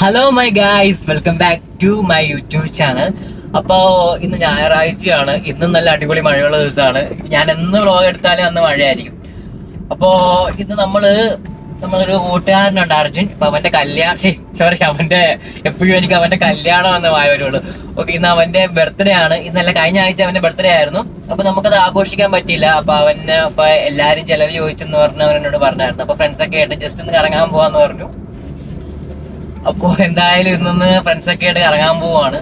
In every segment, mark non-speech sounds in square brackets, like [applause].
Hello my guys welcome back to my YouTube channel അപ്പോൾ ഇന്ന് ഞായറാഴ്ചയാണ്. ഇന്നും നല്ല അടിപൊളി മഴയുള്ള ദിവസമാണ്. ഞാൻ എന്ന് വ്ളോഗ് എടുത്താലും അന്ന് മഴയായിരിക്കും. അപ്പോൾ ഇന്ന് നമ്മൾ നമ്മളൊരു കൂട്ടുകാരനുണ്ട് അർജുൻ. അപ്പൊ അവന്റെ കല്യാണം സോറി അവന്റെ എപ്പോഴും എനിക്ക് അവന്റെ കല്യാണം എന്ന് വായവരുള്ളൂ. ഓക്കെ ഇന്ന് അവന്റെ ബർത്ത്ഡേ ആണ്. ഇന്നല്ല കഴിഞ്ഞ ആഴ്ച അവന്റെ ബർത്ത്ഡേ ആയിരുന്നു. അപ്പൊ നമുക്കത് ആഘോഷിക്കാൻ പറ്റിയില്ല. അപ്പൊ അവന് അപ്പൊ എല്ലാരും ചെലവ് ചോദിച്ചെന്ന് പറഞ്ഞു അവനോട് പറഞ്ഞായിരുന്നു. അപ്പൊ ഫ്രണ്ട്സൊക്കെ ആയിട്ട് ജസ്റ്റ് ഒന്ന് കറങ്ങാൻ പോവാന്ന് പറഞ്ഞു. അപ്പോ എന്തായാലും ഇന്നൊന്ന് ഫ്രണ്ട്സൊക്കെ ആയിട്ട് ഇറങ്ങാൻ പോവാണ്.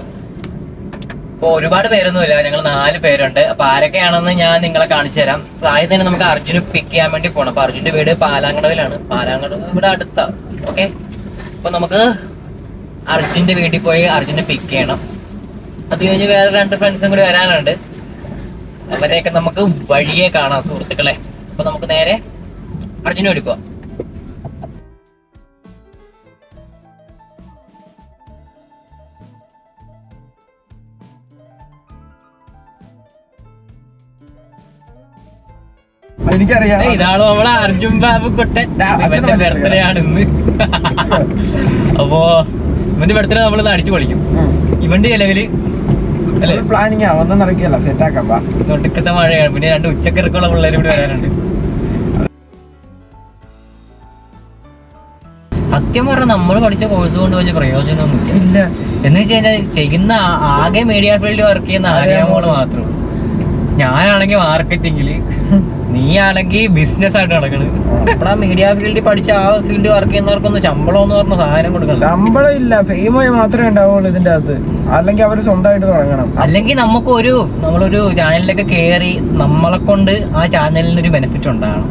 അപ്പൊ ഒരുപാട് പേരൊന്നുമില്ല ഞങ്ങൾ നാല് പേരുണ്ട്. അപ്പൊ ആരൊക്കെയാണെന്ന് ഞാൻ നിങ്ങളെ കാണിച്ചു തരാം. ആദ്യം തന്നെ നമുക്ക് അർജുന് പിക്ക് ചെയ്യാൻ വേണ്ടി പോകണം അപ്പൊ അർജുന്റെ വീട് പാലാങ്കടവിലാണ്. പാലാങ്കടവ് ഇവിടെ അടുത്ത. ഓക്കെ അപ്പൊ നമുക്ക് അർജുന്റെ വീട്ടിൽ പോയി അർജുനെ പിക്ക് ചെയ്യണം. അത് കഴിഞ്ഞ് വേറെ രണ്ട് ഫ്രണ്ട്സും കൂടി വരാനുണ്ട്. അവരെയൊക്കെ നമുക്ക് വഴിയെ കാണാം സുഹൃത്തുക്കളെ. അപ്പൊ നമുക്ക് നേരെ അർജുന എടുക്കുക എനിക്കറിയാം. ഇതാണ് നമ്മളെ അർജുൻ ബാബു കൊട്ടെ അവന്റെ ഇവന്റെ ബർത്ത്ഡേ ആണ് ഇന്ന്. [laughs] അപ്പോ ഇവന്റെ ബർത്ത്ഡേ നമ്മൾ അടിച്ചു പൊളിക്കും. ഇവന്റെ നിലവിൽ പ്ലാനിങ് ഒന്നും നടക്കില്ല. സെറ്റ് ആക്കാം ഒടുക്കത്തെ മഴയാണ്. പിന്നെ രണ്ട് ഉച്ചക്കിറക്കുള്ള പിള്ളേർ ഇവിടെ വരാനുണ്ട്. സത്യം പറഞ്ഞാൽ നമ്മൾ പഠിച്ച കോഴ്സ് കൊണ്ട് വലിയ പ്രയോജനമൊന്നും ഇല്ല. എന്ന് വെച്ച് കഴിഞ്ഞാൽ ചെയ്യുന്ന ആകെ മീഡിയ ഫീൽഡിൽ വർക്ക് ചെയ്യുന്ന ആര്യാമോൾ മാത്രം ഞാനാണെങ്കിൽ മാർക്കറ്റിംഗിൽ [laughs] നീ ആണെങ്കിൽ ബിസിനസ് ആയിട്ട് നടക്കണത് നമ്മളാ മീഡിയ ഫീൽഡിൽ പഠിച്ച ആ ഫീൽഡ് വർക്ക് ചെയ്യുന്നവർക്കൊന്നും ശമ്പളം എന്ന് പറഞ്ഞ സാധനം കൊടുക്കണം. ശമ്പളം ഇല്ല. ഫെയിമായി മാത്രമേ ഉണ്ടാവുള്ളൂ ഇതിന്റെ അകത്ത്. അല്ലെങ്കിൽ അവർ സ്വന്തമായിട്ട് തുടങ്ങണം. അല്ലെങ്കിൽ നമുക്കൊരു നമ്മളൊരു ചാനലിലൊക്കെ കയറി നമ്മളെ കൊണ്ട് ആ ചാനലിന് ഒരു ബെനിഫിറ്റ് ഉണ്ടാകണം.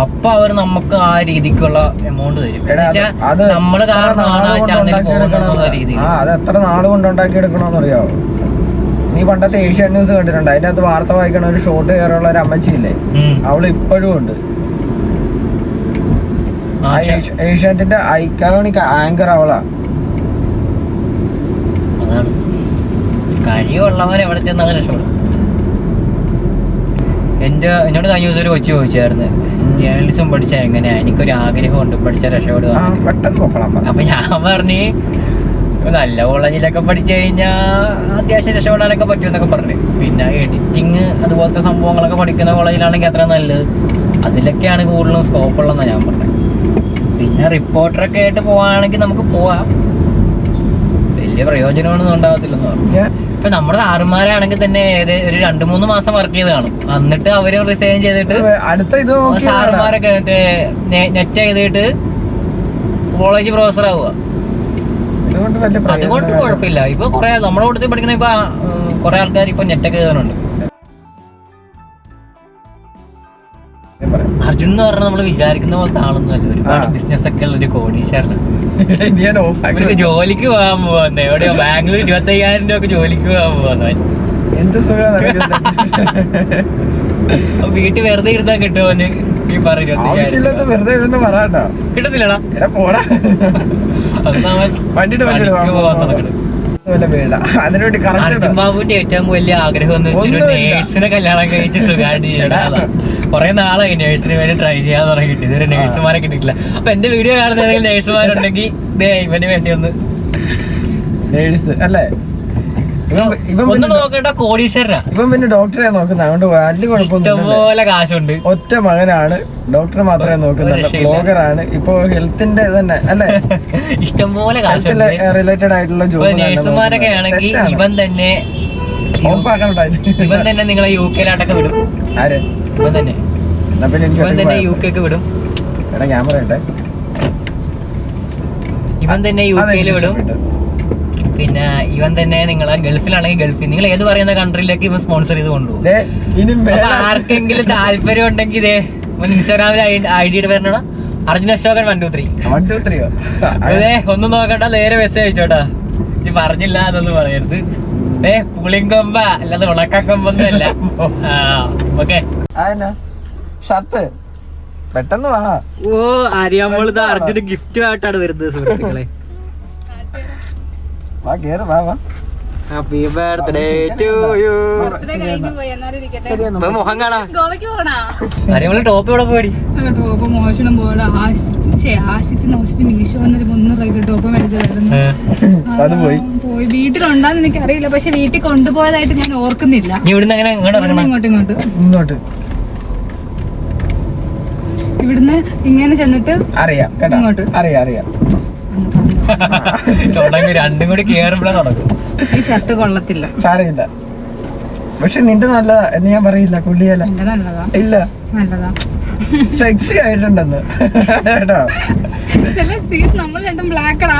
അപ്പൊ അവർ നമുക്ക് ആ രീതിക്കുള്ള എമൗണ്ട് തരും. നമ്മൾ എത്ര കാരണമാണ് ആ ചാനൽ പോകുന്ന ആ അത് എത്ര നാൾ കൊണ്ട് ഉണ്ടാക്കി എടുക്കണമെന്ന് അറിയാവോ? നീ പണ്ടത്തെ ഏഷ്യൻ ന്യൂസ് കണ്ടിട്ടുണ്ട്? അതിന്റെ അകത്ത് വാർത്ത വായിക്കണ ഒരു ഷോട്ട് കയറുള്ള ഒരു അമ്മച്ചിയില്ലേ. അവൾ ഇപ്പോഴും ഉണ്ട്. ഏഷ്യാനെറ്റിന്റെ ഐക്കോണിക് ആങ്കർ അവളാ. അതാണ്. കഴിവുള്ളവരെ എവിടെ ചെന്ന് അങ്ങനെ രക്ഷപ്പെടും? എന്റെ എന്നോട് കഴിഞ്ഞ ദിവസം ഒരു കൊച്ചു ചോദിച്ചായിരുന്നു. ജേർണലിസം പഠിച്ചാൽ എങ്ങനെയാ? എനിക്കൊരു ആഗ്രഹമുണ്ട്. പഠിച്ചാൽ രക്ഷപ്പെടുക അപ്പൊ ഞാൻ പറഞ്ഞു നല്ല കോളേജിലൊക്കെ പഠിച്ചു കഴിഞ്ഞാൽ അത്യാവശ്യം രക്ഷപ്പെടാനൊക്കെ പറ്റുമെന്നൊക്കെ പറഞ്ഞു. പിന്നെ എഡിറ്റിങ് അതുപോലത്തെ സംഭവങ്ങളൊക്കെ പഠിക്കുന്ന കോളേജിലാണെങ്കിൽ അത്ര നല്ലത്. അതിലൊക്കെയാണ് കൂടുതലും സ്കോപ്പ് ഉള്ളതെന്നാണ് ഞാൻ പറഞ്ഞത് പിന്നെ റിപ്പോർട്ടറൊക്കെ ആയിട്ട് പോവാണെങ്കിൽ നമുക്ക് പോവാം. വലിയ പ്രയോജനമൊന്നും ഉണ്ടാകത്തില്ലെന്ന് പറഞ്ഞു. ഇപ്പൊ നമ്മുടെ സാറുമാരാണെങ്കിൽ തന്നെ ഏത് ഒരു രണ്ടു മൂന്ന് മാസം വർക്ക് ചെയ്ത് കാണും. എന്നിട്ട് അവർ റിസൈൻ ചെയ്തിട്ട് അടുത്ത ഇത് സാറുമാരൊക്കെ നെറ്റ് ചെയ്തിട്ട് കോളേജ് പ്രൊഫസർ ആവുക. ഇതുകൊണ്ട് വലിയ അതുകൊണ്ട് കുഴപ്പമില്ല. ഇപ്പൊ കുറെ നമ്മുടെ കൂട്ടത്തിൽ പഠിക്കുന്ന ഇപ്പൊ കുറെ ആൾക്കാർ ഇപ്പൊ നെറ്റൊക്കെ പറയാം. അർജുൻ എന്ന് പറഞ്ഞാൽ നമ്മൾ വിചാരിക്കുന്ന പോലത്തെ ആളൊന്നും അല്ല. ഒരുപാട് ബിസിനസ് ഒക്കെ ഉള്ള ഒരു കോടീശ്വരനാണ് ജോലിക്ക് പോകാൻ പോകുന്നത് എവിടെയോ ബാംഗ്ലൂർ ഇരുപത്തി അയ്യായിരം രൂപ ജോലിക്ക് പോകാൻ പോകുന്നവൻ എന്ത് സുഖം വീട്ടിൽ വെറുതെ ഇരുന്നാ കിട്ടുമോന്ന് ഈ പറഞ്ഞു വെറുതെ ഇരുന്ന് പറയാട്ടോ കിട്ടത്തില്ലടാ. പോടാ. അതിനുവേണ്ടി അർജുൻ ബാബുവിന്റെ ഏറ്റവും വലിയ ആഗ്രഹം എന്ന് നേഴ്സിനെ കല്യാണം കഴിച്ച് സുഖമായിട്ട്. കുറെ നാളായി നേഴ്സിന് വേണ്ടി ട്രൈ ചെയ്യാൻ തുടങ്ങിയിട്ട് ഇതുവരെ നേഴ്സുമാരെ കിട്ടിയിട്ടില്ല. അപ്പൊ എന്റെ വീഡിയോ കാണുന്നതെങ്കിൽ നേഴ്സുമാരുണ്ടെങ്കിൽ ഇവന് വേണ്ടി ഒന്ന് നേഴ്സ് അല്ലേ? ഒന്ന് കോടീശ്വരനാ. ഇവൻ പിന്നെ ഡോക്ടറെ നോക്കുന്ന. അതുകൊണ്ട് വലിയ കുഴപ്പമൊന്നും ഇഷ്ടംപോലെ കാശുണ്ട്. ഒറ്റ മകനാണ്. ഡോക്ടറെ മാത്രമേ നോക്കുന്നുള്ളൂ. ബ്ലോഗറാണ്. ഇപ്പൊ ഹെൽത്തിന്റെ തന്നെ അല്ലെ? [laughs] ഇഷ്ടംപോലെ റിലേറ്റഡ് ആയിട്ടുള്ള ജോലി ആണെങ്കിൽ ഇവൻ തന്നെ ഇവൻ തന്നെ നിങ്ങളെ യു കെയിലാട്ടൊക്കെ വിടും. ആര്? ഇവൻ തന്നെ. എന്നാ പിന്നെ ഇവൻ തന്നെ യു കെക്ക് വിടും. എടാ ഞാൻ ഇവൻ തന്നെ യു കെയിൽ വിടും. പിന്നെ ഇവൻ തന്നെ നിങ്ങൾ ഗൾഫിലാണെങ്കിൽ ഗൾഫിൽ നിങ്ങൾ ഏത് പറയുന്ന കൺട്രിയിലേക്ക് ഇവൻ സ്പോൺസർ ചെയ്ത് കൊണ്ടുപോകും? ഇനി ആർക്കെങ്കിലും താല്പര്യം ഉണ്ടെങ്കിൽ ഇതേ ഇൻസ്റ്റാഗ്രാമിൽ ഐ ഡിയുടെ പേരണ Arjun Ashokan one two three one two ത്രീയോ അതെ ഒന്നും നോക്കണ്ട നേരെ മെസ്സേജ് അയച്ചോട്ടാ. നീ പറഞ്ഞില്ല എന്നൊന്നും പറയരുത്. ഏ പുളിങ്കൊമ്പ അല്ലാതെ ഉണക്കൊമ്പൊന്നും അല്ല ഓക്കെ. ഷർട്ട്? പെട്ടെന്ന് വാ. ഓ അറിയാമ്പോൾ ഇത് അർജുന ഗിഫ്റ്റ് ആയിട്ടാണ് വരുന്നത് സുഹൃത്തുക്കളെ. വാ കേറ് വാ വാ. ഹാപ്പി ബർത്ത്ഡേ ടു യു മുഖം കാണാ. ഗോവയ്ക്ക് പോകണോ അറിയാമല്ലോ ടോപ്പ് ഇവിടെ പോയി. ടോപ്പ് മോഷണം പോലെ ആശിച്ച് ആശിച്ച് നോശിച്ച് മീശോ എന്നൊരു മുന്നൂറ് രൂപയ്ക്ക് ടോപ്പ് മേടിച്ചതായിരുന്നു. അത് പോയി. പോയി. വീട്ടിലുണ്ടാന്ന് എനിക്ക് അറിയില്ല പക്ഷെ വീട്ടിൽ കൊണ്ടുപോയതായിട്ട് ഞാൻ ഓർക്കുന്നില്ല. ഇവിടുന്ന് എങ്ങനെ ഇങ്ങോട്ട് ഇങ്ങോട്ട് ഇങ്ങോട്ട്. ഇങ്ങോട്ട്. ഇവിടുന്ന് ഇങ്ങനെ ചെന്നിട്ട് അറിയാം ഇങ്ങോട്ട്. അറിയാം അറിയാം. തുടങ്ങി രണ്ടും കൂടി കേറുമ്പോഴാ തുടങ്ങും ഈ ഷർട്ട് കൊള്ളത്തില്ല. സാരമില്ല. പക്ഷെ നിന്റെ നല്ലതാ എന്ന് ഞാൻ പറയില്ല കുള്ളിയല്ല എന്റെ നല്ലതാ? ഇല്ല. നല്ലതാ. സെക്സി ആയിട്ടുണ്ടെന്ന്. കേട്ടോ? നമ്മൾ രണ്ടും ബ്ലാക്കടാ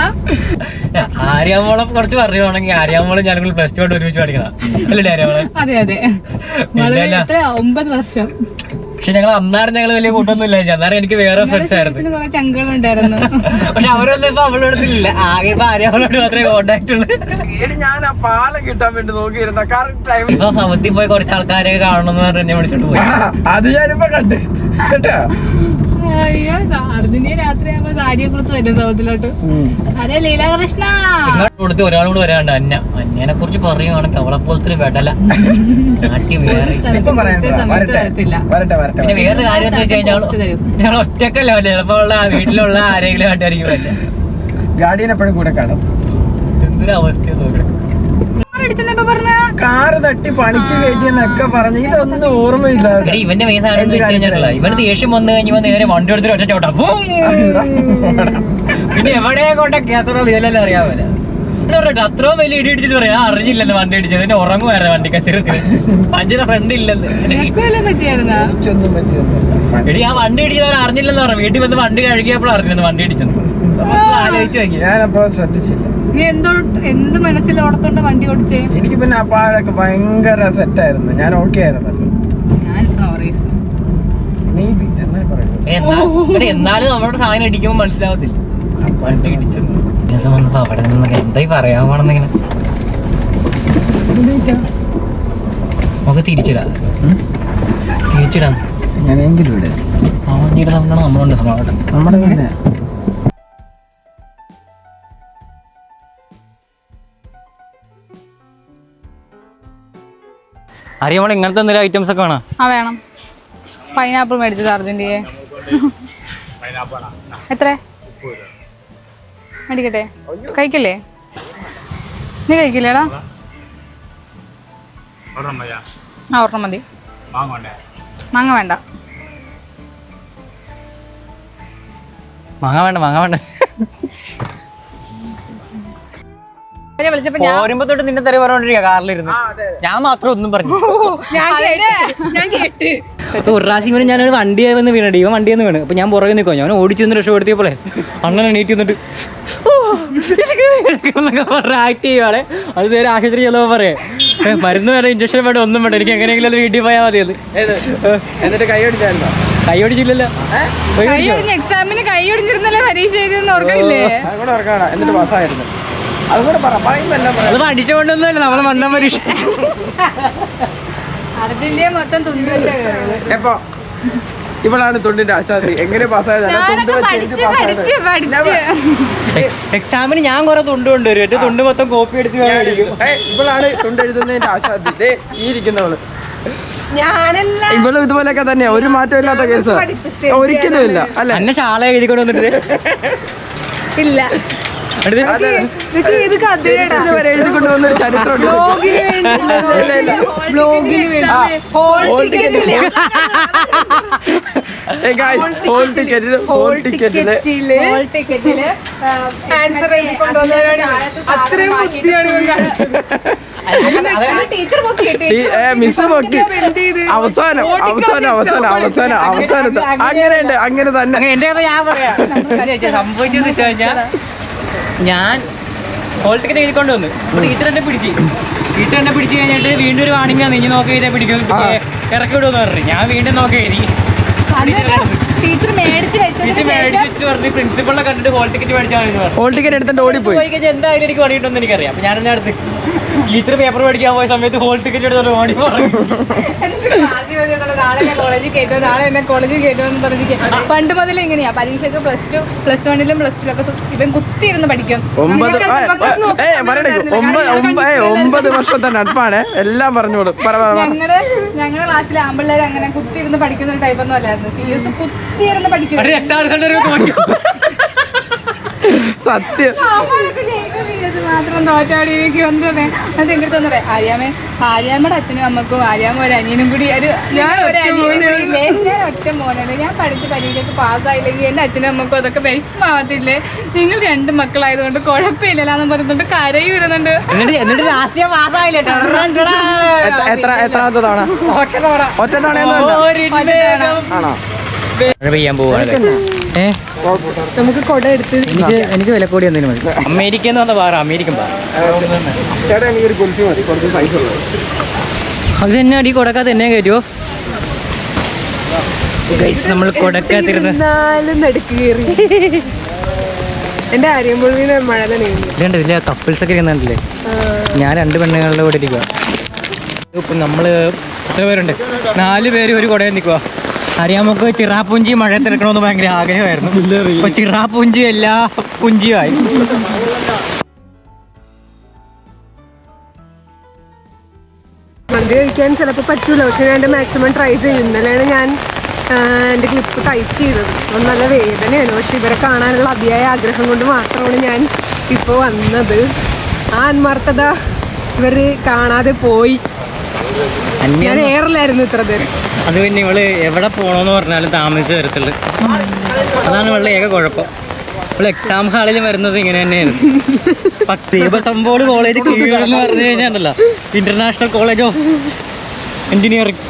ആര്യാമോളം കുറച്ച് പറയുവാണെങ്കിൽ ആര്യാമോളം ഞാനും പ്ലസ് ടു ആയിട്ട് ഒരുമിച്ച് പഠിക്കണം. അല്ലേ ആര്യാമോളം? അതെ അതെ. ഒമ്പത് വർഷം. പക്ഷെ ഞങ്ങൾ അന്നേരം ഞങ്ങൾ വലിയ കൂട്ടൊന്നും ഇല്ല അന്നേരം എനിക്ക് വേറെ ഫ്രണ്ട്സ് ആയിരുന്നു. [laughs] പക്ഷെ അവരൊന്നും ഇപ്പൊ അവളോട് അടുത്തില്ല ആകെ ഇപ്പൊ അവളോട് മാത്രമേ കോണ്ടാക്ട് ഉള്ളൂ. ഞാൻ ആ പാലം കിട്ടാൻ വേണ്ടി നോക്കിയിരുന്ന കറക്റ്റ് ടൈം ഇപ്പൊ സമത്തിൽ പോയി കുറച്ച് ആൾക്കാരെയൊക്കെ കാണണമെന്ന് പറഞ്ഞ് എന്നെ വിളിച്ചോണ്ട് പോയി. [laughs] അത് ഞാനിപ്പോ കണ്ട്. കേട്ടോ? കൊടുത്ത് ഒരാളും കൂടെ വരാണ്ട് അന്ന. അന്നേനെ കുറിച്ച് പറയുവാണെങ്കിൽ അവളെ പോലത്തെ ഒരു വെടല. നാട്ടി വേറെ പിന്നെ വേറെ കാര്യം എന്താ വെച്ച് കഴിഞ്ഞാൽ ഞങ്ങൾ ഒറ്റക്കല്ല ചിലപ്പോ ഉള്ള വീട്ടിലുള്ള ആരെങ്കിലും ആയിട്ടായിരിക്കും ഗാഡിയൻ എപ്പോഴും കൂടെ കാണും. എന്തൊരു അവസ്ഥ നോക്കണം. അടിച്ചെന്നപ്പോ പറഞ്ഞ. കാറ് തട്ടി പണിക്ക് കയറ്റിയെന്നൊക്കെ പറഞ്ഞു. ഇതൊന്നും ഓർമ്മയില്ല എടി ഇവന്റെ മെയിൻ സാധനം എന്ന് വെച്ച് കഴിഞ്ഞാൽ ഇവന് ദേഷ്യം വന്നു കഴിഞ്ഞാൽ നേരെ വണ്ടി എടുത്തിട്ട് ഒറ്റ ചോട്ടാ. പിന്നെ എവിടെയാ കൊണ്ടൊക്കെ അത്ര നീലല്ല അറിയാമല്ല അത്രയും വലിയ ഇടി ഇടിച്ചിട്ട് പറയാ. "ആ, അറിഞ്ഞില്ലെന്ന് വണ്ടി ഇടിച്ചത്. എന്നെ ഉറങ്ങുമായിരുന്നു വണ്ടിക്കത്തിരുന്ന് അഞ്ചിന്റെ ഫ്രണ്ട് ഇല്ലെന്ന്. നിനക്ക് വല്ല പറ്റിയായിരുന്നാ? എനിക്കൊന്നും പറ്റിയൊന്നുമില്ല. എടി ആ വണ്ടി ഇടിച്ചവർ അറിഞ്ഞില്ലെന്ന് പറഞ്ഞു. വീട്ടിൽ വന്ന് വണ്ടി കഴുകിയപ്പോൾ അറിഞ്ഞത് വണ്ടി ഇടിച്ചത്. അപ്പൊ ഒന്ന് ആലോചിച്ച് നോക്കി ഞാനപ്പോ ശ്രദ്ധിച്ചില്ല. നീ എന്തോ എന്ത് മനസ്സിൽ ഓടത്തോണ്ട് വണ്ടി ഓടിച്ചേ? എനിക്ക് പിന്നെ ആ പാഴൊക്കെ ഭയങ്കര സെറ്റായിരുന്നു ഞാൻ ഓക്കെ ആയിരുന്നല്ലോ ഞാൻ നോറീസ് മേ ബി എന്നാ പറയുള്ളൂ എന്നാ എടി, എന്നാലും നമ്മുടെ സാധനം ഇടിക്കുമ്പോൾ മനസ്സിലാവത്തില്ല. വണ്ടി ഇടിച്ചത് ദിവസം വന്നപ്പോ അവിടെ നിന്നൊക്കെ എന്തായി പറയാൻ പോണെന്നിങ്ങനെ. നമുക്ക് തിരിച്ചിടാ. തിരിച്ചിടാം. ഞാനെങ്കിലും ഇവിടെ. ആ വണ്ടിയുടെ സൗണ്ടാണ് നമ്മളുണ്ട് നമ്മളെ നമ്മുടെ അറിയാമോ ഇങ്ങനത്തെ എന്തെങ്കിലും ഐറ്റംസ് ഒക്കെ വേണം? ആ വേണം. പൈനാപ്പിൾ മേടിച്ചത് അർജന്റീയെ എത്ര? മേടിക്കട്ടെ. കഴിക്കില്ലേ? നീ കഴിക്കില്ലേടാ ആ ഒരെണ്ണം മതി. മാങ്ങ വേണ്ട. മാങ്ങ വേണ്ട മാങ്ങ വേണ്ട. പോരുമ്പോ തൊട്ട് നിന്നെ തെറി പറഞ്ഞോണ്ടിരിക്കുക കാറിലിരുന്ന്. ഞാൻ മാത്രം ഒന്നും പറഞ്ഞു. പ്രാവശ്യം ഇവന് ഞാനൊരു വണ്ടിയായി വന്ന് വീണടി. ഇവ വണ്ടിയെന്ന് വീണ്. അപ്പൊ ഞാൻ പുറകെ നിൽക്കുക ഞാൻ ഓടിച്ചു നിന്ന് രക്ഷപ്പെടുത്തിയപ്പോളെ അങ്ങനെ എണീറ്റ് വന്നിട്ട് ആക്ട് ചെയ്യുവാളെ അത് നേരെ ആശുപത്രി ചെല്ലുമ്പോ പറയേ. "ഏ, മരുന്ന് വേണ്ട ഇഞ്ചക്ഷൻ വേണ്ട ഒന്നും വേണ്ട. എനിക്ക് എങ്ങനെയെങ്കിലും അത് വീട്ടിൽ പോയാൽ മതി അത് എന്നിട്ട് കൈ ഓടിച്ചായിരുന്നോ കൈ ഓടിച്ചില്ലല്ലോ പോയി കൈ പിടിച്ചോ? ഒടിഞ്ഞ് എക്സാമിന് കൈ ഒടിഞ്ഞിരുന്നല്ലേ പരീക്ഷ എഴുതിയെന്ന് ഓർക്കണില്ലേ? എന്നിട്ട് പാസ്സായിരുന്നു അതും കൂടെ പറ പറയുമ്പോ അത് പഠിച്ചുകൊണ്ടൊന്നുമല്ല നമ്മളെ മണ്ണൻ പരീക്ഷ. മൊത്തം കയറിയത് എപ്പോ? ഇവളാണ് തൊണ്ടിന്റെ ആശാദി എങ്ങനെ പാസ്സായത്? പഠിച്ച് പഠിച്ച് പഠിച്ച്. എക്സാമിന് ഞാൻ കുറെ തുണ്ട് കൊണ്ടുവരും എന്റെ തുണ്ട് മൊത്തം കോപ്പി എടുത്ത് ഇവളാണ് തൊണ്ട് എഴുതുന്നതിന്റെ ആശാദി ദേ ഈ ഇരിക്കുന്നവൾ. ഞാനല്ല. ഇവളും ഇതുപോലെയൊക്കെ തന്നെയാ. ഒരു മാറ്റം ഇല്ലാത്ത കേസ്. ഒരിക്കലും ഇല്ല. അല്ല എന്നെ ശാല എഴുതിക്കൊണ്ട് വന്നിട്ട് ഇല്ല. ഹോൾ ടിക്കറ്റിൽ ഹോൾ ടിക്കറ്റിൽ ഹോൾ ടിക്കറ്റിൽ ആൻസർ എഴുതി കൊണ്ടുവന്നവരാണ് അത്രയും ബുദ്ധിയാണ് ഇവൻ മിസ് പൊക്കി അവസാനം അവസാനം അവസാനം അവസാനം അങ്ങനെ അങ്ങനെയുണ്ട് അങ്ങനെ തന്നെ എന്റെ കഥ ഞാൻ പറയാം സംഭവിച്ചെന്ന് വെച്ച് കഴിഞ്ഞാൽ ഞാൻ ഹോൾ ടിക്കറ്റ് എഴുതിക്കൊണ്ട് വന്നു. ടീച്ചർ എന്നെ പിടിച്ചു. ടീച്ചർ എന്നെ പിടിച്ച് കഴിഞ്ഞിട്ട് വീണ്ടും ഒരു വാണിംഗ് നീ നോക്കി എഴുതിയാൽ പിടിക്കും. ഇറക്കി വിടുമെന്ന് പറഞ്ഞു ഞാൻ വീണ്ടും നോക്കി എഴുതി ടീച്ചർ മേടിച്ച് വെച്ചത് പ്രിൻസിപ്പളിനെ കണ്ടിട്ട് ഹോൾ ടിക്കറ്റ് ഹോൾ ടിക്കറ്റ് എടുത്തിട്ട് ഓടിപ്പോയി പോയി. കഴിഞ്ഞാൽ എന്തായാലും എനിക്ക് പണിയിട്ടൊന്നും എനിക്കറിയാം. അപ്പൊ ഞാൻ എന്നെ അടുത്ത് ടീച്ചർ പേപ്പർ പഠിക്കാൻ പോയ സമയത്ത് ഹോൾ ടിക്കറ്റ് എടുത്തോണ്ട് ഓടി കോളേജിൽ കയറ്റുമോ നാളെ എന്നെ കോളേജിൽ കയറ്റുമെന്ന് പറഞ്ഞിരിക്കുക പണ്ട് മുതൽ എങ്ങനെയാ പരീക്ഷയ്ക്ക് പ്ലസ് ടു പ്ലസ് വണ്ണിലും പ്ലസ് ടുലൊക്കെ ഇവൻ കുത്തിയിരുന്ന് പഠിക്കും. ഒമ്പത് വർഷത്തെ നട്പാണ്. എല്ലാം പറഞ്ഞോളൂ പറ പറ, പറ. ഞങ്ങളുടെ ഞങ്ങളുടെ ക്ലാസ്സിലെ ആമ്പിള്ളേർ അങ്ങനെ കുത്തിയിരുന്ന് പഠിക്കുന്ന ഒരു ടൈപ്പ് ഒന്നും അല്ലായിരുന്നു. സീരിയസ് കുത്തിയിരുന്ന് പഠിക്കും. ഒരു എക്സാം റിസൾട്ട് [laughs] സത്യം. അവരൊക്കെ സത്യം സീരിയസ് മാത്രം തോറ്റാടി എനിക്ക് ഒന്നും അത് എന്റെ അടുത്ത് പറയാം. ആര്യാമേ ആര്യാമ്മയുടെ അച്ഛനും അമ്മക്കും ആര്യാമ്മ ഒരു അനിയനും കൂടി ഒരു ഞാൻ ഒരു അനിയനും? ഞാൻ ഒറ്റ മോനാണ്. ഞാൻ പഠിച്ച് പരീക്ഷയ്ക്ക് പാസ്സായില്ലെങ്കിൽ എന്റെ അച്ഛനും അമ്മക്കും അതൊക്കെ വിഷമാവത്തില്ലേ നിങ്ങൾ രണ്ട് മക്കളായതുകൊണ്ട് കുഴപ്പമില്ലല്ലാന്ന് പറഞ്ഞിട്ട് കരയും വരുന്നുണ്ട് എത്ര- എത്ര എത്രാമത്തെ തവണ? ഒറ്റ തവണ. ആണോ? പോവാണ്. നമുക്ക് കൊട എടുത്ത് എനിക്ക് എനിക്ക് വില കൂടി എന്തെങ്കിലും മതി. അമേരിക്ക എന്ന് പറഞ്ഞ പാറ അമേരിക്കൻ പാറ അത് തന്നെ അടി കൊടക്കാത്ത എന്നെ കയറ്റുമോ നമ്മൾ കൊടക്കാത്തിരുന്ന് എന്റെ ആര്യമ്പുള്ളിന് മഴ കപ്പിൾസ് ഒക്കെ ഇരുന്നില്ലേ ഞാൻ രണ്ട് പെണ്ണുങ്ങളുടെ കൂടെ ഇരിക്കുക ഇപ്പം നമ്മൾ എത്ര പേരുണ്ട്? നാല് പേര് ഒരു കുടയിൽ നിൽക്കുക അറിയാം നമുക്ക് ചിറാപ്പുഞ്ചി തിരക്കണമെന്ന് ഭയങ്കര ആഗ്രഹമായിരുന്നു. ഇപ്പൊ ചിറാപ്പുഞ്ചി എല്ലാ പുഞ്ചിയുമായി. മന്തി കഴിക്കാൻ ചിലപ്പോൾ പറ്റൂല പക്ഷെ ഞാൻ എന്റെ മാക്സിമം ട്രൈ ചെയ്യും. ഇന്നലെയാണ് ഞാൻ എന്റെ ക്ലിപ്പ് ടൈറ്റ് ചെയ്തത്. അപ്പം നല്ല വേദനയാണ് പക്ഷെ ഇവരെ കാണാനുള്ള അതിയായ ആഗ്രഹം കൊണ്ട് മാത്രമാണ് ഞാൻ ഇപ്പോൾ വന്നത്. ആ ആത്മാർത്ഥത ഇവർ കാണാതെ പോയി. ഞാൻ എയറിലായിരുന്നു ഇത്ര പേര്. അത് പിന്നെ ഇവൾ എവിടെ പോണോന്ന് പറഞ്ഞാലും താമസിച്ച് വരത്തുള്ളു അതാണ് ഇവളുടെ ഏക കുഴപ്പം. ഇവൾ എക്സാം ഹാളിൽ വരുന്നത് ഇങ്ങനെ തന്നെയായിരുന്നു ദീപസംബോട് കോളേജ് കീഴെന്ന് പറഞ്ഞു കഴിഞ്ഞാൽ international college of engineering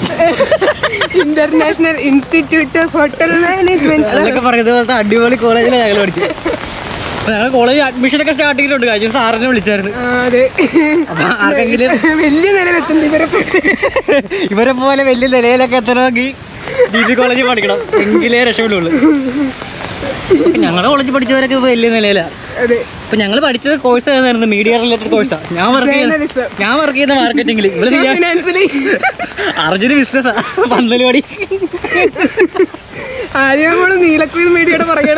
international institute hotel management അതൊക്കെ പറയുന്നത് പോലത്തെ അടിപൊളി കോളേജിലാണ് ഞങ്ങൾ പഠിച്ചത്. ഞങ്ങൾ കോളേജ് അഡ്മിഷൻ ഒക്കെ സ്റ്റാർട്ട് ചെയ്തിട്ടുണ്ട്. കഴിഞ്ഞ സാറിനെ വിളിച്ചായിരുന്നു. [laughs] വലിയ ഇവരെ ഇവരെ പോലെ വലിയ നിലയിലൊക്കെ എത്തണമെങ്കിൽ ഡി ബി കോളേജിൽ പഠിക്കണം. എങ്കിലേ രക്ഷപ്പെടുള്ളൂ ഞങ്ങളുടെ കോളേജ് പഠിച്ചവരൊക്കെ ഇപ്പൊ വലിയ നിലയിലാണ് അതെ. ഇപ്പൊ ഞങ്ങൾ പഠിച്ചത് കോഴ്സ് ഏതായിരുന്നു? മീഡിയ റിലേറ്റഡ് കോഴ്സാ ഞാൻ വർക്ക് ചെയ്യുന്നത് ഞാൻ വർക്ക് ചെയ്യുന്ന മാർക്കറ്റിംഗിൽ ഇവിടെ അർജുന് ബിസിനസ്സാ പന്തൽ പടി. ആദ്യം നീലക്കുയിൽ മീഡിയയുടെ പുറകെ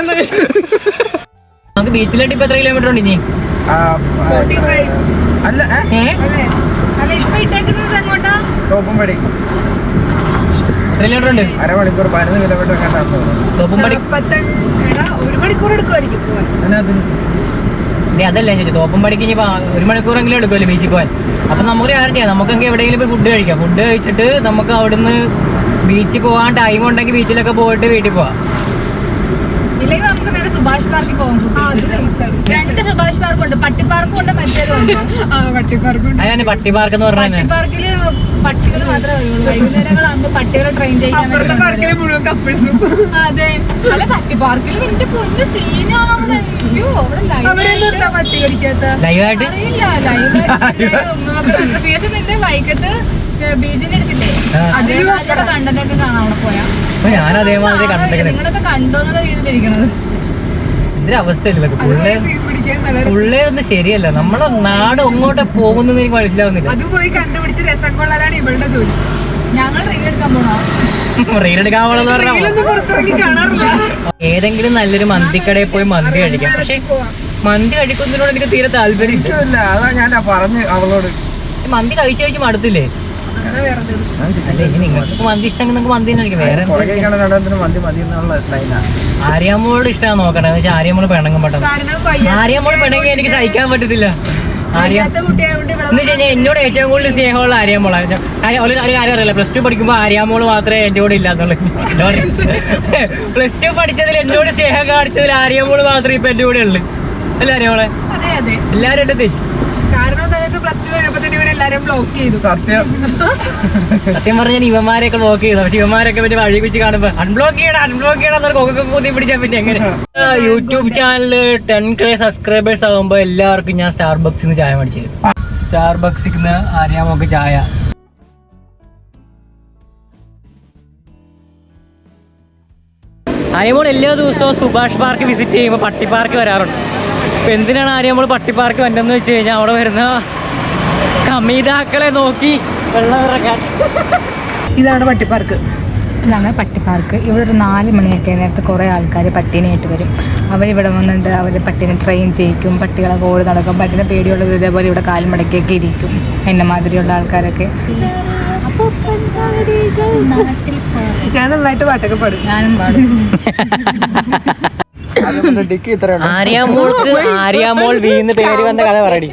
നമുക്ക് ബീച്ചിലേക്ക് ഇപ്പൊ എത്ര കിലോമീറ്റർ ഉണ്ട് ഇനി? അല്ല അല്ലേ? ഇപ്പൊ ഇട്ടേക്കുന്നത് എങ്ങോട്ടാ? തോപ്പുംപടി. എത്ര കിലോമീറ്റർ ഉണ്ട്? അരമണിക്കൂർ പതിനൊന്ന് കിലോമീറ്റർ തോപ്പുംപടി. ഒരു മണിക്കൂർ എടുക്കുമായിരിക്കും അതല്ല ചോദിച്ചു തോപ്പുംപടിക്ക് ഇനി ഒരു മണിക്കൂറെങ്കിലും എടുക്കുമല്ലോ ബീച്ചിൽ പോകാൻ അപ്പൊ നമുക്ക് കാര്യം ചെയ്യാം നമുക്കെങ്കിൽ എവിടെയെങ്കിലും പോയി ഫുഡ് കഴിക്കാം. ഫുഡ് കഴിച്ചിട്ട് നമുക്ക് അവിടുന്ന് ബീച്ചിൽ പോകാൻ ടൈം ഉണ്ടെങ്കിൽ ബീച്ചിലൊക്കെ പോയിട്ട് വീട്ടിൽ പോവാം. ഇല്ലെങ്കിൽ നമുക്ക് നേരെ സുഭാഷ് പാർക്കിൽ പോകാം രണ്ട് സുഭാഷ് പാർക്ക് ഉണ്ട് പട്ടി പാർക്കും ഉണ്ട് മറ്റേതും ഉണ്ട്. പട്ടി പാർക്ക് പട്ടി പാർക്ക് എന്ന് പറഞ്ഞാൽ പട്ടി പാർക്കിൽ പട്ടികൾ മാത്രമേ വരുള്ളൂ വൈകുന്നേരങ്ങളാകുമ്പോ പട്ടികളെ ട്രെയിൻ ചെയ്യാൻ പാർക്കിലെ മുഴുവൻ കപ്പിൾസും അതെ. അല്ല പട്ടി പാർക്കിൽ നിന്റെ പൊന്ന് സീനാണ് അവിടെ. അയ്യോ അവിടെ പട്ടി കടിക്കാത്ത? ലൈവായിട്ട് അറിയില്ല. ലൈവ് [laughs] നിന്റെ അപ്പൊ ഞാൻ അതേമാതിരി കണ്ടിട്ടുണ്ട് നിങ്ങളൊക്കെ കണ്ടോ എന്നുള്ള രീതിയിലിരിക്കണത് ഇതിന്റെ അവസ്ഥയില്ല പുള്ളേ പുള്ളേ ഒന്നും ശരിയല്ല. നമ്മളെ നാട് എങ്ങോട്ട് പോകുന്നെന്ന് എനിക്ക് മനസ്സിലാവുന്നില്ല. അത് പോയി കണ്ടുപിടിച്ച് രസം കൊള്ളാനാണ് ഇവളുടെ ജോലി. ഞങ്ങൾ റീൽ എടുക്കാൻ പോണോ? റീലെടുക്കാൻ പോണെന്ന് പറഞ്ഞാൽ പുറത്തിറങ്ങി കാണാറില്ല. ഏതെങ്കിലും നല്ലൊരു മന്തിക്കടയിൽ പോയി മന്തി കഴിക്കാം. പക്ഷെ മന്തി കഴിക്കുന്നതിനോട് എനിക്ക് തീരെ താല്പര്യം ഇല്ല. അതാ ഞാൻ പറഞ്ഞു അവളോട് മന്തി കഴിച്ചു കഴിച്ച് മടുത്തില്ലേ? ആര്യാമ്മോട് ഇഷ്ടമാണ് നോക്കണേ. പക്ഷെ വെച്ചാൽ ആര്യാമ്മോട് പെണ്ണും പെട്ടെന്ന്. ആര്യാമ്മോട് പെണ്ണെങ്കിൽ എനിക്ക് സഹിക്കാൻ പറ്റത്തില്ല. എന്നോട് ഏറ്റവും കൂടുതൽ സ്നേഹമുള്ള ആര്യാമോളാണ് ഒരു കാര്യം അറിയില്ല. പ്ലസ് ടു പഠിക്കുമ്പോൾ ആര്യാമോൾ മാത്രമേ എന്റെ കൂടെ ഇല്ലാന്നുള്ളൂ. പ്ലസ് ടു പഠിച്ചതിൽ എന്നോട് സ്നേഹം കാണിച്ചതിൽ ആര്യാമോൾ മാത്രമേ ഇപ്പൊ എന്റെ കൂടെ ഉള്ളു. അല്ല ആര്യാമോളെ എല്ലാരും എന്റെ എല്ലാവരും എന്നെ തെച്ച് ബ്ലോക്ക് ചെയ്തു. സത്യം. സത്യം പറഞ്ഞാൽ ഇവന്മാരെയൊക്കെ ബ്ലോക്ക് ചെയ്തു. പക്ഷെ ഇവന്മാരൊക്കെ പിന്നെ വഴി വെച്ച് കാണുമ്പോ അൺബ്ലോക്ക് ചെയ്യണം അൺബ്ലോക്ക് ചെയ്യണം എന്നൊരു കൂത്തി പിടിച്ചാൽ പിന്നെ എങ്ങനെ? YouTube channel ten K subscribers ആകുമ്പോ എല്ലാവർക്കും ഞാൻ സ്റ്റാർബക്സിൽ നിന്ന് ചായ മേടിച്ചു സ്റ്റാർബക്സിൽ നിന്ന് ആര്യാമോക്ക് ചായ. ആര്യമോൾ എല്ലാ ദിവസവും സുഭാഷ് പാർക്ക് വിസിറ്റ് ചെയ്യുമ്പോൾ പട്ടി പാർക്ക് വരാറുണ്ട്. അപ്പൊ എന്തിനാണ് ആര്യമോൾ പട്ടി പാർക്ക് വന്നതെന്ന് വെച്ച് കഴിഞ്ഞാൽ അവിടെ വരുന്ന അമിതാക്കളെ നോക്കി വെള്ളം ഇറങ്ങാൻ ഇതാണ് പട്ടിപ്പാർക്ക്. ഇതാണ് പട്ടിപ്പാർക്ക്. ഇവിടെ ഒരു നാല് മണിയൊക്കെ നേരത്തെ കുറേ ആൾക്കാർ പട്ടീനെയായിട്ട് വരും. അവരിവിടെ വന്നിട്ട് അവർ പട്ടിനെ ട്രെയിൻ ചെയ്യിക്കും. പട്ടികളെ ഓടി നടക്കും. പട്ടിനെ പേടിയുള്ളവർ ഇതേപോലെ ഇവിടെ കാലും മടക്കിയൊക്കെ ഇരിക്കും. എന്നെ മാതിരിയുള്ള ആൾക്കാരൊക്കെ. ഞാൻ നന്നായിട്ട് പാട്ടൊക്കെ പാടും. ഞാനും പാടും. [laughs] ആര്യാമോൾക്ക് ആര്യാമോൾ വി എന്ന് പേര് വന്ന കഥ പറയടി.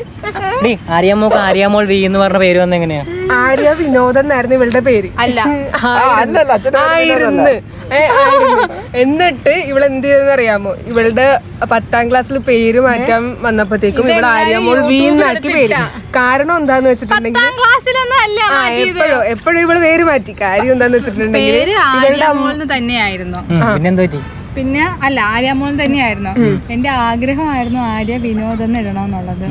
ഡി ആര്യാമോൾക്ക് ആര്യാമോൾ വി എന്ന് പറഞ്ഞ പേര് വന്ന എങ്ങനെയാ? ആര്യ വിനോദ് എന്നായിരുന്നു ഇവളുടെ പേര്. അല്ല. ആയിരുന്നു. എന്നിട്ട് ഇവൾ എന്ത് ചെയ്തെന്ന് അറിയാമോ? ഇവളുടെ പത്താം ക്ലാസ്സിൽ പേര് മാറ്റാൻ വന്നപ്പോഴത്തേക്കും ഇവിടെ ആര്യമോൾ വീന്നാക്കി പേര്. കാരണം എന്താന്ന് വെച്ചിട്ടുണ്ടെങ്കിൽ എപ്പോഴും എപ്പോഴും ഇവൾ പേര് മാറ്റി. കാര്യം എന്താന്ന് വെച്ചിട്ടുണ്ടെങ്കിൽ തന്നെയായിരുന്നു. പിന്നെന്താ പിന്നെ അല്ല ആര്യാമോൾ തന്നെയായിരുന്നു. എന്റെ ആഗ്രഹമായിരുന്നു ആര്യ വിനോദ് എന്ന് ഇടണമെന്നുള്ളത്.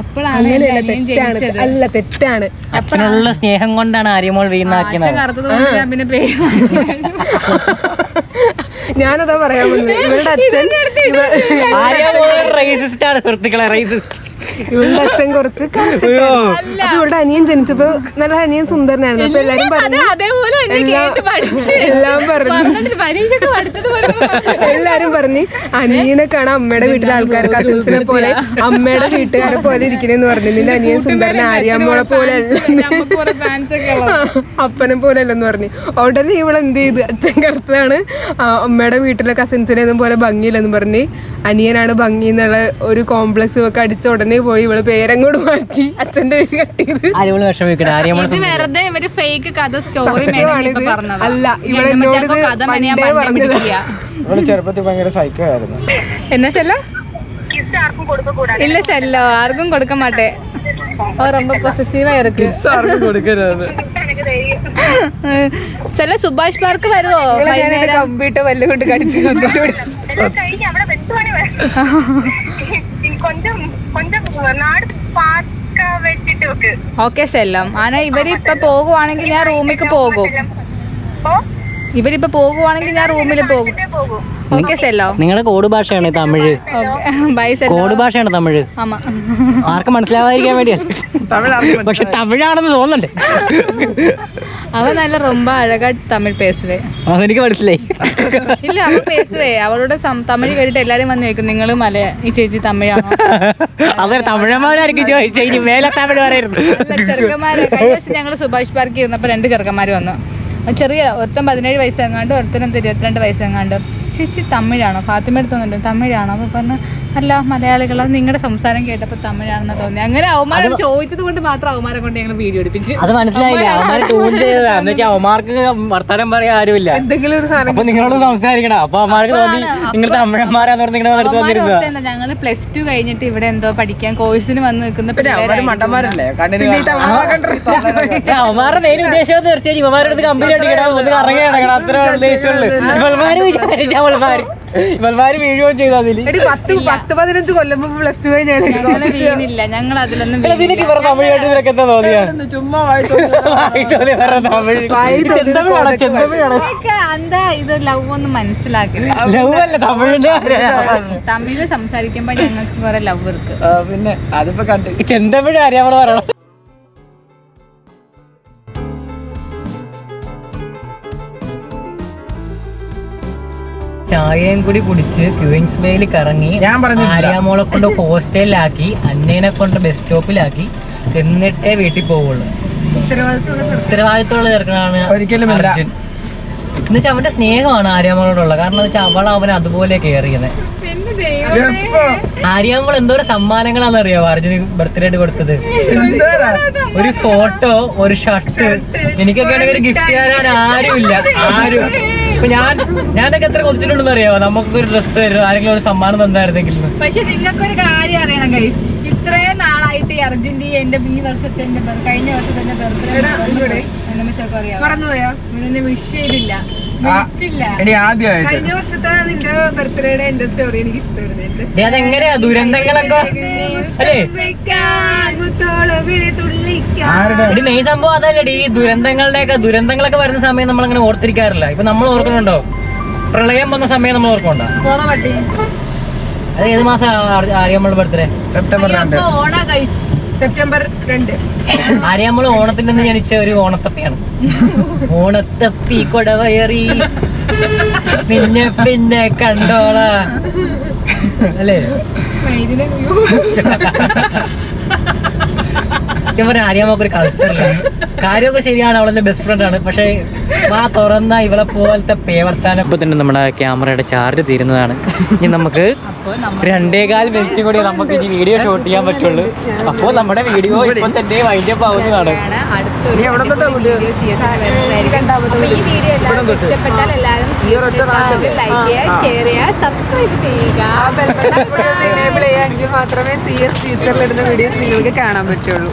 അപ്പോഴാണ് ജനിച്ചത്. അല്ല തെറ്റാണ്. അച്ഛനുള്ള സ്നേഹം കൊണ്ടാണ് ആര്യമോൾ വീണാക്കിയത് കറുത്തത് കൊണ്ട് ഞാൻ പിന്നെ പേര് ഞാനതാ പറയാൻ ഇവരുടെ അച്ഛൻ റേസിസ്റ്റ് ആണ് സുഹൃത്തുക്കളെ റേസിസ്റ്റ് ഇവളുടെ അച്ഛൻ കുറച്ച് ഇവളുടെ അനിയൻ ജനിച്ചപ്പോ നല്ല അനിയൻ സുന്ദരനായിരുന്നു. അപ്പൊ എല്ലാരും പറഞ്ഞു എല്ലാം- കേട്ട് പഠിച്ച്. എല്ലാം പറഞ്ഞു. എല്ലാരും പറഞ്ഞു അനിയനെ കാണാൻ അമ്മയുടെ വീട്ടിലെ ആൾക്കാർ കസിൻസിനെ പോലെ അമ്മയുടെ വീട്ടുകാരെ പോലെ ഇരിക്കണെന്ന് പറഞ്ഞു. നിന്റെ അനിയൻ സുന്ദരൻ ആര്യാമ്മോളെ പോലെ അല്ല. നമുക്ക് കുറെ ഫാൻസ് ഒക്കെ ഉള്ളത് [laughs] അപ്പനെ പോലെ അല്ലെന്ന് പറഞ്ഞു. ഉടനെ ഇവൾ എന്ത് ചെയ്ത്? അച്ഛൻ കറുത്താണ് അമ്മയുടെ വീട്ടിലെ കസിൻസിനെ ഒന്നും പോലെ ഭംഗിയില്ലെന്ന് പറഞ്ഞ് അനിയനാണ് ഭംഗി എന്നുള്ള ഒരു കോംപ്ലക്സ് ഒക്കെ അടിച്ച ഉടനെ ചേട്ടന് പോയി. ഇവൾ പേരങ്ങോട് മാറ്റി. അച്ഛന്റെ പേര് കട്ടിയത്. ഇത് വെറുതെ ഇവർ ഫേക്ക് കഥ സ്റ്റോറി അല്ല ഇവളെന്നോട് ചെറുപ്പത്തിൽ ഭയങ്കര സൈക്കോ ആയിരുന്നു എന്നാ ചെല്ല? ഇല്ല ചെല്ലോ. ആർക്കും കൊടുക്ക മാട്ടേ. ചില സുഭാഷ് പാർക്ക് വരുമോ കമ്പ്യൂട്ടർ വല്ലുകൊണ്ട് കടിച്ചു [laughs] കൊഞ്ചം ഓക്കെ സെല്ലം. ആന ഇവരിപ്പൊ പോകുവാണെങ്കിൽ ഞാൻ റൂമിക്ക് പോകും. ഇവരിപ്പൊ പോകുവാണെങ്കിൽ ഞാൻ റൂമിൽ പോകും. നിങ്ങളുടെ കോഡ് ഭാഷയാണ് Tamil okay bye Cello code ഭാഷയാണ് തമിഴ് ആമാ ആർക്കും മനസ്സിലാവാതിരിക്കാൻ വേണ്ടിയാ തമിഴ് പക്ഷെ തമിഴാണെന്ന് തോന്നണ്ടേ അവ നല്ല ரொம்ப അഴകാ തമിഴ് പേസുവേ അതെനിക്ക് മനസ്സിലായി ഇല്ല അവ പേസുവേ അവളുടെ സം- തമിഴ് കേട്ടിട്ട് എല്ലാരും വന്ന് ചോദിക്കും നിങ്ങൾ മല ഈ ചേച്ചി തമിഴാണോ അതെ തമിഴന്മാരായിരിക്കും ചോദിച്ചു ഇനി മേലെ തമിഴ് പറയരുത് അല്ല ചെറുക്കന്മാര് കഴിഞ്ഞ ദിവസം ഞങ്ങൾ സുഭാഷ് പാർക്കിൽ ഇരുന്നപ്പോ രണ്ട് ചെറുക്കന്മാര് വന്നു അത് ചെറിയ ഒരുത്തൻ പതിനേഴ് വയസ്സെങ്ങാണ്ട് ഒരുത്തനും ഇരുപത്തിരണ്ട് വയസ്സെങ്ങാണ്ട് ചേച്ചി തമിഴാണോ? ഫാത്തിമ എടുത്തോന്നുണ്ട് തമിഴാണോ? അപ്പൊ പറഞ്ഞു അല്ല മലയാളികൾ നിങ്ങളുടെ സംസാരം കേട്ടപ്പോ തമിഴാണെന്ന് തോന്നി അങ്ങനെ അവമാരം ചോദിച്ചത് കൊണ്ട് മാത്രം അവമാരം കൊണ്ട് ഞങ്ങൾ വീഡിയോ എടുപ്പിച്ചു അത് മനസ്സിലായില്ല. അവന്മാര്. ട്യൂൺ ചെയ്തതാ. എന്ന് വെച്ചാൽ അവമാർക്ക് പറയാൻ ആരുമില്ല. എന്തെങ്കിലും ഒരു സാധനം അപ്പൊ നിങ്ങളോട് സംസാരിക്കണം. അപ്പൊ അവമാർക്ക് തോന്നി നിങ്ങൾ തമിഴന്മാരാന്ന് പറഞ്ഞ് നിങ്ങളുടെ അടുത്ത് വന്നിരുന്നതാ. ഞങ്ങൾ പ്ലസ് ടു കഴിഞ്ഞിട്ട് ഇവിടെ എന്തോ പഠിക്കാൻ കോഴ്സിന് വന്ന് നിൽക്കുന്ന അവന്മാരുടെ മെയിൻ ഉദ്ദേശം തീർച്ചയായും ഇവന്മാരുടെ അടുത്ത് കമ്പനി അടിക്കണം ഒന്ന് കറങ്ങി കിടക്കണം അത്ര ഉദ്ദേശമുള്ളൂ. ഇവന്മാര് വിചാരിച്ച അവൾമാര് ഇവൾമാര് വീഴുകയും ചെയ്തു വീണില്ല. ഞങ്ങൾ അതിലൊന്നും എന്താ തോന്നിയാ? ചുമ്മാ ഇത് ലവ് സംസാരിക്കുമ്പോ ഞങ്ങൾക്ക് കുറെ ലവ് ഇருக்கு പിന്നെ അതിപ്പോ കണ്ടു. ചെന്തമിഴ് അറിയാമോ പറയണം? ചായയും കൂടി കുടിച്ച് ക്യൂൻസ് ബേയിൽ കറങ്ങി ഞാൻ പറഞ്ഞു ആര്യാമോളെ കൊണ്ട് ഹോസ്റ്റലിലാക്കി അന്നേനെ കൊണ്ട് ബസ് സ്റ്റോപ്പിലാക്കി എന്നിട്ടേ വീട്ടിൽ പോവുള്ളൂ. ഉത്തരവാദിത്തമുള്ള ചെറുക്കനാണ് ഒരിക്കലും അർജുൻ. എന്നുവെച്ചാൽ അവന്റെ സ്നേഹമാണ് ആര്യാമോളോടുള്ള. കാരണം എന്ന് വെച്ചാൽ അവൾ അവനെ അതുപോലെ കയറിയത് ആര്യാമോൾ എന്തോരം സമ്മാനങ്ങളാണെന്ന് അറിയാമോ അർജുന് ബർത്ത്ഡേ ആയിട്ട് കൊടുത്തത്? ഒരു ഫോട്ടോ ഒരു ഷർട്ട് എനിക്കൊക്കെ ആണെങ്കിൽ ഒരു ഗിഫ്റ്റ് തരാൻ ആരുമില്ല. ആരും. ഇപ്പൊ ഞാൻ ഞാനൊക്കെ എത്ര കൊതിച്ചിട്ടുണ്ടെന്ന് അറിയാമോ നമുക്ക് ഒരു ഡ്രസ്സ് തരും ആരെങ്കിലും ഒരു സമ്മാനം തന്നായിരുന്നെങ്കിൽ. പക്ഷെ നിങ്ങൾക്കൊരു കാര്യം അറിയണം ഗൈസ് ഇത്രയും നാളായിട്ട് ഈ അർജുന്റെ എന്റെ ഈ വർഷത്തെ എന്റെ കഴിഞ്ഞ വർഷത്തെ എന്റെ ബർത്ത്ഡേ എന്നെ അറിയാം വിഷ് ചെയ്തില്ല. കഴിഞ്ഞ വർഷത്തെ നിന്റെ ബർത്ത്ഡേയുടെ എന്റെ സ്റ്റോറി എനിക്ക് ഇഷ്ടമായിരുന്നു. ദുരന്തങ്ങളൊക്കെ മെയിൻ സംഭവം അതല്ലേ ഈ ദുരന്തങ്ങളുടെ ഒക്കെ ദുരന്തങ്ങളൊക്കെ വരുന്ന സമയം നമ്മൾ അങ്ങനെ ഓർത്തിരിക്കാറില്ല. ഇപ്പൊ നമ്മൾ ഓർക്കുന്നുണ്ടോ? പ്രളയം വന്ന സമയം നമ്മൾ ഓർക്കുന്നുണ്ടോ? അത് ഏത് മാസം നമ്മൾ ബർത്ത്ഡേ സെപ്റ്റംബർ രണ്ട്. സെപ്റ്റംബർ രണ്ട്. ആര്യ നമ്മൾ ഓണത്തിന്റെ ജനിച്ച ഒരു ഓണത്തപ്പിയാണ്. ഓണത്തപ്പി കൊടവയറി. പിന്നെ പിന്നെ കണ്ടോള. അല്ലേ? [laughs] സത്യം പറഞ്ഞാൽ ആര്യാമ്മക്ക് ഒരു കൾച്ചറില്ല കാര്യമൊക്കെ ശരിയാണ് അവളെന്റെ ബെസ്റ്റ് ഫ്രണ്ട് ആണ്. പക്ഷേ ആ തുറന്ന ഇവളെ പോലത്തെ പേവർത്താനം. ഇപ്പൊ തന്നെ നമ്മുടെ ക്യാമറയുടെ ചാർജ് തീരുന്നതാണ്. ഇനി നമുക്ക് രണ്ടേകാൽ മിനിറ്റ് കൂടി നമുക്ക് ഇനി വീഡിയോ ഷൂട്ട് ചെയ്യാൻ പറ്റുള്ളൂ. അപ്പോൾ നമ്മുടെ വീഡിയോ ഇപ്പൊ തന്നെ ആവുന്നതാണ്. വരുന്നതായിരിക്കും. അപ്പൊ ഇഷ്ടപ്പെട്ടാൽ എല്ലാവരും സബ്സ്ക്രൈബ് ചെയ്യുക. ചെയ്യാമെങ്കിൽ മാത്രമേ സി എസ് ടീച്ചറിലിടുന്ന വീഡിയോസ് നിങ്ങൾക്ക് കാണാൻ പറ്റുള്ളൂ.